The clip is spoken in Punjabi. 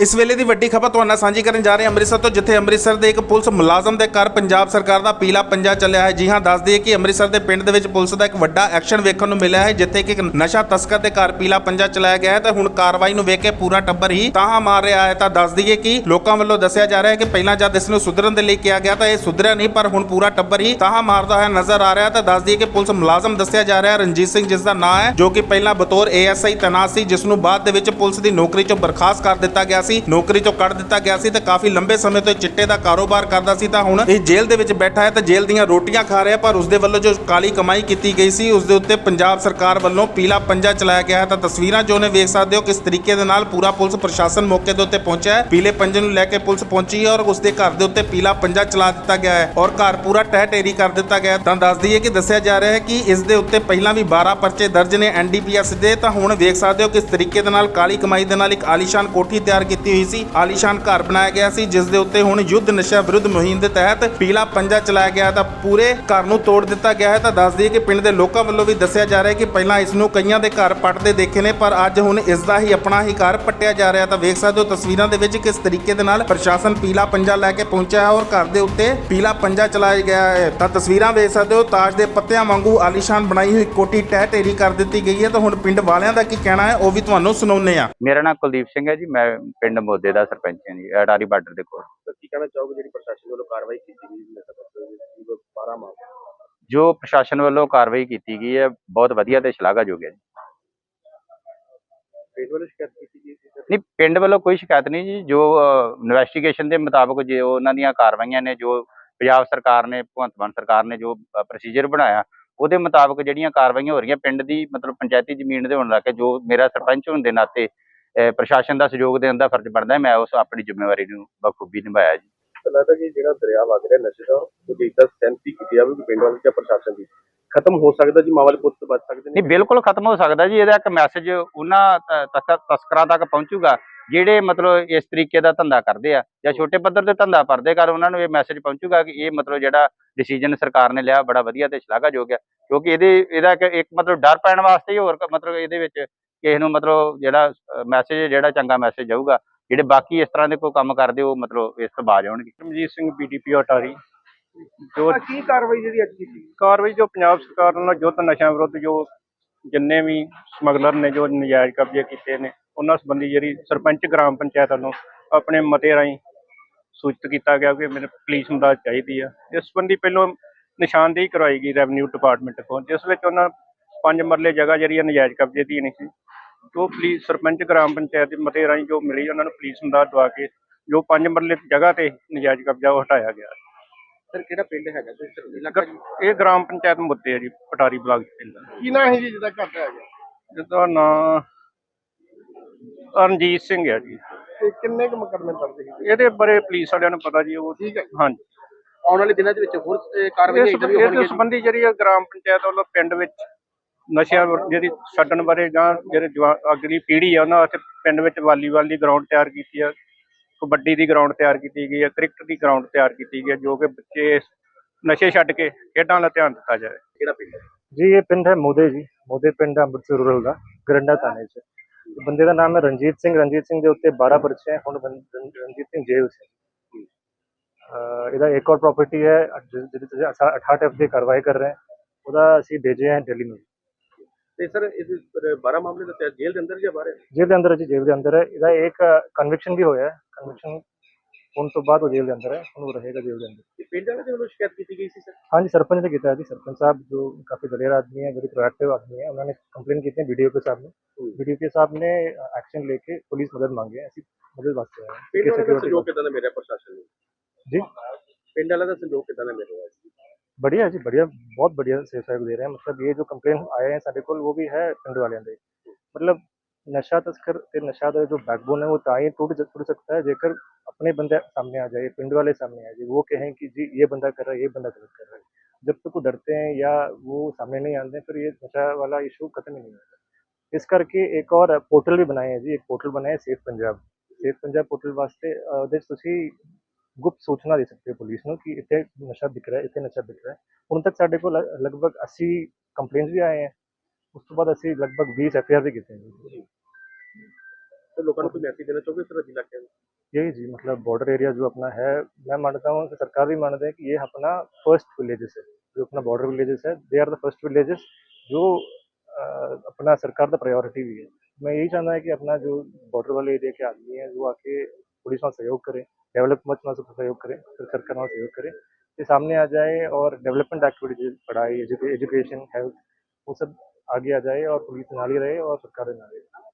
ਇਸ ਵੇਲੇ ਦੀ ਵੱਡੀ ਖਬਰ ਤੁਹਾਨੂੰ ਸਾਂਝੀ ਕਰਨ ਜਾ ਰਹੇ ਹਾਂ ਅੰਮ੍ਰਿਤਸਰ ਤੋਂ, ਜਿੱਥੇ ਅੰਮ੍ਰਿਤਸਰ ਦੇ ਇੱਕ ਪੁਲਿਸ ਮੁਲਾਜ਼ਮ ਦੇ ਘਰ ਪੰਜਾਬ ਸਰਕਾਰ ਦਾ ਪੀਲਾ ਪੰਜਾ ਚੱਲਿਆ ਹੈ। ਜੀ ਹਾਂ, ਦੱਸ ਦਈਏ ਕਿ ਅੰਮ੍ਰਿਤਸਰ ਦੇ ਪਿੰਡ ਦੇ ਵਿੱਚ ਪੁਲਿਸ ਦਾ ਇੱਕ ਵੱਡਾ ਐਕਸ਼ਨ ਵੇਖਣ ਨੂੰ ਮਿਲਿਆ ਹੈ, ਜਿੱਥੇ ਕਿ ਇੱਕ ਨਸ਼ਾ ਤਸਕਰ ਦੇ ਘਰ ਪੀਲਾ ਪੰਜਾ ਚਲਾਇਆ ਗਿਆ ਹੈ ਤੇ ਹੁਣ ਕਾਰਵਾਈ ਨੂੰ ਵੇਖ ਕੇ ਪੂਰਾ ਟੱਬਰ ਹੀ ਤਾਹਾ ਮਾਰ ਰਿਹਾ ਹੈ। ਤਾਂ ਦੱਸ ਦਈਏ ਕਿ ਲੋਕਾਂ ਵੱਲੋਂ ਦੱਸਿਆ ਜਾ ਰਿਹਾ ਹੈ ਕਿ ਪਹਿਲਾਂ ਜਦ ਇਸ ਨੂੰ ਸੁਧਰਨ ਦੇ ਲਈ ਕਿਹਾ ਗਿਆ ਤਾਂ ਇਹ ਸੁਧਰਿਆ ਨਹੀਂ, ਪਰ ਹੁਣ ਪੂਰਾ ਟੱਬਰ ਹੀ ਤਾਹਾ ਮਾਰਦਾ ਹੋਇਆ ਨਜ਼ਰ ਆ ਰਿਹਾ ਹੈ। ਤਾਂ ਦੱਸ ਦਈਏ ਕਿ ਪੁਲਿਸ ਮੁਲਾਜ਼ਮ ਦੱਸਿਆ ਜਾ ਰਿਹਾ ਹੈ, ਰਣਜੀਤ ਸਿੰਘ ਜਿਸ ਦਾ ਨਾਮ ਹੈ, ਜੋ ਕਿ ਪਹਿਲਾਂ ਬਤੌਰ ਏਐਸਆਈ ਤੈਨਾਤ ਸੀ, ਜਿਸ ਨੂੰ ਬਾਅਦ ਦੇ ਵਿੱਚ ਪੁਲਿਸ ਦੀ ਨੌਕਰੀ ਚੋਂ ਬਰਖਾਸਤ ਕਰ ਦਿੱਤਾ ਗਿਆ ਸੀ, ਨੌਕਰੀ ਚੋਂ ਕੱਢ ਦਿੱਤਾ ਗਿਆ ਸੀ ਤੇ ਕਾਫੀ ਲੰਬੇ ਸਮੇਂ ਤੋਂ ਚਿੱਟੇ ਦਾ ਕਾਰੋਬਾਰ ਕਰਦਾ ਸੀ। ਤਾਂ ਹੁਣ ਇਹ ਜੇਲ੍ਹ ਦੇ ਵਿੱਚ ਬੈਠਾ ਹੈ ਤੇ ਜੇਲ੍ਹ ਦੀਆਂ ਰੋਟੀਆਂ ਖਾ ਰਿਹਾ, ਪਰ ਉਸ ਦੇ ਵੱਲੋਂ ਜੋ ਕਾਲੀ ਕਮਾਈ ਕੀਤੀ ਗਈ ਸੀ ਉਸ ਦੇ ਉੱਤੇ ਪੰਜਾਬ ਸਰਕਾਰ ਵੱਲੋਂ ਪੀਲਾ ਪੰਜਾ ਚਲਾਇਆ ਗਿਆ ਹੈ। ਤਾਂ ਤਸਵੀਰਾਂ ਜੋ ਨੇ ਵੇਖ ਸਕਦੇ ਹੋ ਕਿਸ ਤਰੀਕੇ ਦੇ ਨਾਲ ਪੂਰਾ ਪੁਲਿਸ ਪ੍ਰਸ਼ਾਸਨ ਮੌਕੇ ਦੇ ਉੱਤੇ ਪਹੁੰਚਿਆ ਹੈ। ਪੀਲੇ ਪੰਜੇ ਨੂੰ ਲੈ ਕੇ ਪੁਲਿਸ ਪਹੁੰਚੀ ਹੈ ਔਰ ਉਸ ਦੇ ਘਰ ਦੇ ਉੱਤੇ ਪੀਲਾ ਪੰਜਾ ਚਲਾ ਦਿੱਤਾ ਗਿਆ ਹੈ ਔਰ ਘਰ ਪੂਰਾ ਟਹਿ ਟੇਰੀ ਕਰ ਦਿੱਤਾ ਗਿਆ ਹੈ। ਤਾਂ ਦੱਸ ਦਈਏ ਕਿ ਦੱਸਿਆ ਜਾ ਰਿਹਾ ਹੈ ਕਿ ਇਸ ਦੇ ਉੱਤੇ ਪਹਿਲਾਂ ਵੀ 12 ਪਰਚੇ ਦਰਜ ਨੇ ਐਨਡੀਪੀਐਸ ਦੇ। ਤਾਂ ਹੁਣ ਵੇਖ ਸਕਦੇ ਹੋ ਕਿਸ ਤਰੀਕੇ ਦੇ ਨਾਲ ਕਾਲੀ ਕਮਾਈ ਦੇ ਨਾਲ ਇੱਕ ਆਲੀਸ਼ਾਨ ਕੋਠੀ ਤਿਆਰ ਕੀਤੀ ਕੀਤੀ ਹੋਈ ਸੀ। ਆਲੀਸ਼ਾਨ ਘਰ ਬਣਾਇਆ ਗਿਆ ਸੀ, ਜਿਸ ਦੇ ਉੱਤੇ ਹੁਣ ਯੁੱਧ ਨਸ਼ਾ ਵਿਰੁੱਧ ਮੁਹਿੰਮ ਦੇ ਤਹਿਤ ਪੀਲਾ ਪੰਜਾ ਚਲਾਇਆ ਗਿਆ। ਤਾਂ ਪੂਰੇ ਘਰ ਨੂੰ ਤੋੜ ਦਿੱਤਾ ਗਿਆ ਹੈ। ਤਾਂ ਦੱਸ ਦਈਏ ਕਿ ਪਿੰਡ ਦੇ ਲੋਕਾਂ ਵੱਲੋਂ ਵੀ ਦੱਸਿਆ ਜਾ ਰਿਹਾ ਹੈ ਕਿ ਪਹਿਲਾਂ ਇਸ ਨੂੰ ਕਈਆਂ ਦੇ ਘਰ ਪੱਟਦੇ ਦੇਖੇ ਨੇ, ਪਰ ਅੱਜ ਹੁਣ ਇਸ ਦਾ ਹੀ ਆਪਣਾ ਹੀ ਘਰ ਪੱਟਿਆ ਜਾ ਰਿਹਾ ਤਾਂ ਵੇਖ ਸਕਦੇ ਹੋ ਤਸਵੀਰਾਂ ਦੇ ਵਿੱਚ ਕਿਸ ਤਰੀਕੇ ਦੇ ਨਾਲ ਪ੍ਰਸ਼ਾਸਨ ਪੀਲਾ ਪੰਜਾ ਲੈ ਕੇ ਪਹੁੰਚਿਆ ਹੈ ਔਰ ਘਰ ਦੇ ਉੱਤੇ ਪੀਲਾ ਪੰਜਾ ਚਲਾਇਆ ਗਿਆ ਹੈ। ਤਾਂ ਤਸਵੀਰਾਂ ਵੇਖ ਸਕਦੇ ਹੋ ਤਾਜ ਦੇ ਪੱਤਿਆਂ ਵਾਂਗੂ ਆਲੀਸ਼ਾਨ ਬਣਾਈ ਹੋਈ ਕੋਠੀ ਟਹਿ ਢੇਰੀ ਕਰ ਦਿੱਤੀ ਗਈ ਹੈ। ਤਾਂ ਹੁਣ ਪਿੰਡ ਵਾਲਿਆਂ ਦਾ ਕੀ ਕਹਿਣਾ ਹੈ, ਉਹ ਵੀ ਤੁਹਾਨੂੰ ਸੁਣਾਉਂਦੇ ਆ ਮੇਰਾ ਨਾਮ ਕੁਲਦੀਪ ਸਿੰਘ ਹੈ ਜੀ, ਮੈਂ ਪਿੰਡ ਮੋਦੇ ਦਾ ਸਰਪੰਚ ਹਾਂ ਜੀ ਅਟਾਰੀ ਬਾਰਡਰ ਦੇ ਕੋਲ। ਕੀ ਕਹਿਣਾ ਚਾਹੋਗੇ ਜਿਹੜੀ ਪ੍ਰਸ਼ਾਸਨ ਵੱਲੋਂ ਕਾਰਵਾਈ ਕੀਤੀ ਗਈ ਵਿੱਚ 12 ਮਾਮਲੇ ਜੋ ਪ੍ਰਸ਼ਾਸਨ ਵੱਲੋਂ ਕਾਰਵਾਈ ਕੀਤੀ ਗਈ ਹੈ ਬਹੁਤ ਵਧੀਆ ਤੇ ਸ਼ਲਾਘਾਯੋਗ ਹੈ ਜੀ। ਪਿੰਡ ਵੱਲੋਂ ਸ਼ਿਕਾਇਤ ਕੀਤੀ ਗਈ ਸੀ? ਸਰ ਨਹੀਂ ਪਿੰਡ ਵੱਲੋਂ ਕੋਈ ਸ਼ਿਕਾਇਤ ਨਹੀਂ ਜੀ ਜੋ ਇਨਵੈਸਟੀਗੇਸ਼ਨ ਦੇ ਮੁਤਾਬਕ ਜੇ ਉਹਨਾਂ ਦੀਆਂ ਕਾਰਵਾਈਆਂ ਨੇ ਜੋ ਪੰਜਾਬ ਸਰਕਾਰ ਨੇ ਭਗਵੰਤ ਮਾਨ ਸਰਕਾਰ ਨੇ ਜੋ ਪ੍ਰੋਸੀਜਰ ਬਣਾਇਆ ਉਹਦੇ ਮੁਤਾਬਕ ਜਿਹੜੀਆਂ ਕਾਰਵਾਈਆਂ ਹੋ ਰਹੀਆਂ ਪਿੰਡ ਦੀ ਮਤਲਬ ਪੰਚਾਇਤੀ ਜ਼ਮੀਨ ਦੇ ਹੋਣ ਲੱਗੇ ਜੋ ਮੇਰਾ ਸਰਪੰਚ ਹੋਣ ਦੇ ਨਾਤੇ ਪ੍ਰਸ਼ਾਸਨ ਦਾ ਸਹਿਯੋਗ ਦੇਣ ਦਾ ਫਰਜ਼ ਬਣਦਾ ਮੈਂ ਉਸ ਆਪਣੀ ਜ਼ਿੰਮੇਵਾਰੀ ਨੂੰ ਬਖੂਬੀ ਨਿਭਾਇਆ ਜੀ। ਲੱਗਦਾ ਕਿ ਜਿਹੜਾ ਦਰਿਆ ਵਗ ਰਿਹਾ ਨਸ਼ੇ ਦਾ ਉਹ ਇਦਾਂ ਸੈਂਸੀ ਕੀਤੀ ਜਾਵੇ ਕਿ ਪਿੰਡ ਵਾਲੇ ਜਾਂ ਪ੍ਰਸ਼ਾਸਨ ਦੀ। ਖਤਮ ਹੋ ਸਕਦਾ ਜੀ ਮਾਵਾਲੇ ਪੁੱਤ ਬਚ ਸਕਦੇ ਨਹੀਂ? ਨੇ ਬਿਲਕੁਲ ਖਤਮ ਹੋ ਸਕਦਾ ਜੀ ਇਹਦਾ ਇੱਕ ਮੈਸੇਜ ਉਹਨਾਂ ਤ- ਤਸਕ- ਤਸਕਰਾਂ ਤੱਕ ਪਹੁੰਚੂਗਾ ਜਿਹੜੇ ਮਤਲਬ ਇਸ ਤਰੀਕੇ ਦਾ ਧੰਦਾ ਕਰਦੇ ਆ ਜਾਂ ਛੋਟੇ ਪੱਧਰ ਤੇ ਧੰਦਾ ਕਰਦੇ ਕਰ ਉਹਨਾਂ ਨੂੰ ਇਹ ਮੈਸੇਜ ਪਹੁੰਚੂਗਾ ਕਿ ਇਹ ਮਤਲਬ ਜਿਹੜਾ ਡਿਸੀਜਨ ਸਰਕਾਰ ਨੇ ਲਿਆ ਬੜਾ ਵਧੀਆ ਤੇ ਸ਼ਲਾਘਾਯੋਗ ਹੈ ਕਿਉਂਕਿ ਇਹਦੇ ਇਹਦਾ ਇੱਕ ਮਤਲਬ ਡਰ ਪੈਣ ਵਾਸਤੇ ਹੀ ਹੋਰ ਮਤਲਬ ਇਹਦੇ ਵਿੱਚ ਕਿਸੇ ਨੂੰ ਮਤਲਬ ਜਿਹੜਾ ਮੈਸੇਜ ਜਿਹੜਾ ਚੰਗਾ ਮੈਸੇਜ ਜਾਊਗਾ ਜਿਹੜੇ ਬਾਕੀ ਇਸ ਤਰ੍ਹਾਂ ਦੇ ਕੋਈ ਕੰਮ ਕਰਦੇ ਉਹ ਮਤਲਬ ਇਸ ਤੋਂ ਬਾਜ ਆਉਣਗੇ। ਰਮਜੀਤ ਸਿੰਘ ਬੀਡੀਪੀ ਅਟਾਰੀ ਜੋ ਕੀ ਕਾਰਵਾਈ ਜਿਹੜੀ ਅੱਜ ਕੀਤੀ? ਕਾਰਵਾਈ ਜੋ ਪੰਜਾਬ ਸਰਕਾਰ ਵੱਲੋਂ ਯੁੱਧ ਨਸ਼ਿਆਂ ਵਿਰੁੱਧ ਜੋ ਜਿੰਨੇ ਵੀ ਸਮਗਲਰ ਨੇ ਜੋ ਨਜਾਇਜ਼ ਕਬਜ਼ੇ ਕੀਤੇ ਨੇ ਉਹਨਾਂ ਸੰਬੰਧੀ ਜਿਹੜੀ ਸਰਪੰਚ ਗ੍ਰਾਮ ਪੰਚਾਇਤ ਵੱਲੋਂ ਆਪਣੇ ਮਤੇ ਰਾਹੀਂ ਸੂਚਿਤ ਕੀਤਾ ਗਿਆ ਕਿ ਮੈਨੂੰ ਪੁਲਿਸ ਮਦਦ ਚਾਹੀਦੀ ਆ। ਇਸ ਸੰਬੰਧੀ ਪਹਿਲਾਂ ਨਿਸ਼ਾਨਦੇਹੀ ਕਰਵਾਈ ਗਈ ਰੈਵਨਿਊ ਡਿਪਾਰਟਮੈਂਟ ਕੋਲ ਜਿਸ ਵਿੱਚ ਉਹਨਾਂ ਪੰਜ ਮਰਲੇ ਜਗ੍ਹਾ ਜਿਹੜੀ ਨਜਾਇਜ਼ ਕਬਜ਼ੇ ਦੀ ਨਹੀਂ ਸੀ। ਜੋ ਪੁਲਿਸ ਸਰਪੰਚ ਗ੍ਰਾਮ ਪੰਚਾਇਤ ਦੇ ਮਤੇ ਰਾਹੀਂ ਜੋ ਮਿਲੀ ਉਹਨਾਂ ਨੂੰ ਪੁਲਿਸ ਮਦਦ ਦਵਾ ਕੇ ਜੋ ਪੰਜ ਮਰਲੇ ਜਗ੍ਹਾ ਤੇ ਨਜਾਇਜ਼ ਕਬਜ਼ਾ ਉਹ ਹਟਾਇਆ ਗਿਆ। ਸਰ ਕਿਹੜਾ ਪਿੰਡ ਹੈਗਾ? ਤੇ ਇਲਾਕਾ ਇਹ ਗ੍ਰਾਮ ਪੰਚਾਇਤ ਮੁੱਦੇ ਆ ਜੀ ਪਟਾਰੀ ਬਲਾਕ ਦੇ ਪਿੰਡ। ਦਾ ਕੀ ਨਾਂ ਹੈ ਜੀ ਜਿਹਦਾ ਘਰ ਹੈਗਾ? ਜਿਹਦਾ ਨਾਂ ਰਣਜੀਤ ਸਿੰਘ ਹੈ ਜੀ। ਤੇ ਕਿੰਨੇ ਕੁ ਮੁਕੱਦਮੇ ਦਰਜ ਹੈ ਇਹਦੇ ਬਾਰੇ ਪੁਲਿਸ ਵਾਲਿਆਂ ਨੂੰ ਪਤਾ ਜੀ ਉਹ ਠੀਕ ਹੈ ਹਾਂਜੀ। ਆਉਣ ਵਾਲੇ ਦਿਨਾਂ ਦੇ ਵਿੱਚ ਹੋਰ ਕਾਰਵਾਈ ਇਸ ਦੀ? ਸੰਬੰਧੀ ਜਿਹੜੀ ਗ੍ਰਾਮ ਪੰਚਾਇਤ ਵੱਲੋਂ ਪਿੰਡ ਵਿੱਚ ਨਸ਼ਿਆਂ ਵਿਰ- ਜਿਹੜੀ ਛੱਡਣ ਬਾਰੇ ਜਾਂ ਜਿਹੜੇ ਜਵਾ- ਅਗਲੀ ਪੀੜ੍ਹੀ ਆ, ਉਹਨਾਂ ਵਾਸਤੇ ਪਿੰਡ ਵਿੱਚ ਵਾਲੀਬਾਲ ਦੀ ਗਰਾਊਂਡ ਤਿਆਰ ਕੀਤੀ ਆ, ਕਬੱਡੀ ਦੀ ਗਰਾਊਂਡ ਤਿਆਰ ਕੀਤੀ ਗਈ ਹੈ ਕ੍ਰਿਕਟ ਦੀ ਗਰਾਊਂਡ ਤਿਆਰ ਕੀਤੀ ਗਈ ਹੈ ਜੋ ਕਿ ਬੱਚੇ ਨਸ਼ੇ ਛੱਡ ਕੇ ਖੇਡਾਂ ਵੱਲ ਧਿਆਨ ਦਿੱਤਾ ਜਾਵੇ। ਕਿਹੜਾ ਪਿੰਡ ਹੈ? ਜੀ, ਇਹ ਪਿੰਡ ਹੈ ਮੋਦੇ ਜੀ। ਮੋਦੇ ਪਿੰਡ ਅੰਮ੍ਰਿਤਸਰ ਰੂਰਲ ਦਾ, ਗਰੰਡਾ ਥਾਣੇ 'ਚ। ਬੰਦੇ ਦਾ ਨਾਮ ਹੈ ਰਣਜੀਤ ਸਿੰਘ। ਰਣਜੀਤ ਸਿੰਘ ਦੇ ਉੱਤੇ 12 ਪਰਚੇ ਹੈ, ਹੁਣ ਰਣਜੀਤ ਸਿੰਘ ਜੇਲ੍ਹ 'ਚ ਇਹਦਾ ਇੱਕ ਹੋਰ ਪ੍ਰਾਪਰਟੀ ਹੈ ਜਿ- ਜਿਹਦੇ ਤੇ ਅਸੀਂ 68 ਐਫ ਦੀ ਕਾਰਵਾਈ ਕਰ ਰਹੇ ਹਾਂ। ਉਹਦਾ ਅਸੀਂ ਭੇਜੇ ਹੈ ਦਿੱਲੀ ਨੂੰ। ਤੇ ਸਰ ਇਸ 12 ਮਾਮਲੇ ਦਾ ਤਹਿਤ ਜੇਲ੍ਹ ਦੇ ਅੰਦਰ ਜਾਂ ਬਾਹਰ? ਹੈ ਜੇਲ੍ਹ ਦੇ ਅੰਦਰ ਹੈ ਜੀ ਜੇਲ੍ਹ ਦੇ ਅੰਦਰ ਹੈ। ਇਹਦਾ ਇੱਕ ਕਨਵਿਕਸ਼ਨ ਵੀ ਹੋਇਆ ਕਨਵਿਕਸ਼ਨ ਹੁਣ ਤੋਂ ਬਾਅਦ ਉਹ ਜੇਲ੍ਹ ਦੇ ਅੰਦਰ ਹੈ। ਹੁਣ ਉਹ ਰਹੇਗਾ ਜੇਲ੍ਹ ਦੇ ਅੰਦਰ। ਪਿੰਡ ਵਾਲੇ ਦੇ ਵੱਲੋਂ ਸ਼ਿਕਾਇਤ ਕੀਤੀ ਗਈ ਸੀ ਸਰ? ਹਾਂਜੀ ਸਰਪੰਚ ਨੇ ਕੀਤਾ ਜੀ। ਸਰਪੰਚ ਸਾਹਿਬ ਜੋ ਕਾਫੀ ਦਲੇਰ ਆਦਮੀ ਹੈ ਵੈਰੀ ਪ੍ਰੋਐਕਟਿਵ ਆਦਮੀ ਹੈ ਉਹਨਾਂ ਨੇ ਕੰਪਲੇਨ ਕੀਤੀ ਹੈ ਵੀਡੀਓ ਕੇ ਸਾਹਿਬ ਨੇ ਵੀਡੀਓ ਕੇ ਸਾਹਿਬ ਨੇ ਐਕਸ਼ਨ ਲੈ ਕੇ ਪੁਲਿਸ ਮਦਦ ਮੰਗੀ ਹੈ। ਅਸੀਂ ਮਦਦ ਵਾਸਤੇ ਆਏ ਹਾਂ। ਪਿੰਡ ਵਾਲੇ ਦਾ ਸਹਿਯੋਗ ਕਿਦਾਂ ਦਾ ਮੇਰਾ ਪ੍ਰਸ਼ਾਸਨ ਨੇ? ਜੀ? ਪਿੰਡ ਵਾਲਾ ਦਾ ਸਹਿਯੋਗ ਕਿਦਾਂ ਦਾ ਮੇਰੇ ਵਾਸਤੇ बढ़िया है जी बढ़िया बहुत बढ़िया से सहयोग दे रहे हैं मतलब ये जो कंप्लेन आए हैं साढ़े को वो भी है पिंड वाले ਦੇ मतलब ਨਸ਼ਾ ਤਸਕਰ ਤੇ ਨਸ਼ਾ ਦਾ ਜੋ बैकबोन है वो ਤਾਂ ही टूट टूट सकता है जेकर अपने बंदे सामने आ जाए पिंड वाले सामने आ जाए वो कहें कि जी ये बंदा कर रहा है ये बंदा गलत कर रहा है जब तक वो डरते हैं या वो सामने नहीं आते फिर ये नशा वाला इशू खत्म ही नहीं होता ਇਸ ਕਰਕੇ ਇੱਕ ਔਰ ਪੋਰਟਲ ਵੀ ਬਣਾਏ ਹੈ ਜੀ ਇੱਕ ਪੋਰਟਲ ਬਣਾਇਆ safe Punjab safe Punjab portal ਵਾਸਤੇ ਅਹ, ਉਹਦੇ 'ਚ ਤੁਸੀਂ ਗੁਪਤ ਸੂਚਨਾ ਦੇ ਸਕਦੇ ਹੋ ਪੁਲਿਸ ਨੂੰ ਕਿ ਇੱਥੇ ਨਸ਼ਾ ਵਿਕ ਰਿਹਾ ਹੈ ਇੱਥੇ ਨਸ਼ਾ ਵਿਕ ਰਿਹਾ ਹੈ ਹੁਣ ਤੱਕ ਸਾਡੇ ਕੋਲ ਲ- ਲਗਭਗ 80 ਕੰਪਲੇਂਟਸ ਵੀ ਆਏ ਹੈ ਉਸ ਤੋਂ ਬਾਅਦ ਅਸੀਂ ਲਗਭਗ 20 ਐਫ ਆਰ ਵੀ ਕੀਤੇ ਨੇ तो लोगों को कोई मैसेज देना चाहोगे सरहदी इलाके में यही जी मतलब बॉर्डर एरिया जो अपना है मैं मानता हूँ कि सरकार भी मानते हैं कि ये अपना फर्स्ट विलेजेस है जो अपना बॉर्डर विलेजेस है they are the first villages जो अ, अपना सरकार का प्रायोरिटी भी है मैं यही चाहता है कि अपना जो बॉर्डर वाले एरिया के आदमी हैं वो आके पुलिस में सहयोग करें डेवलपमेंट में सहयोग करें, फिर सरकार में सहयोग करें। ये सामने आ जाए और डेवलपमेंट एक्टिविटीज़, पढ़ाई एजुकेशन, हेल्थ, वो सब आगे आ जाए और पुलिस नाली रहे और सरकार नाली रहे।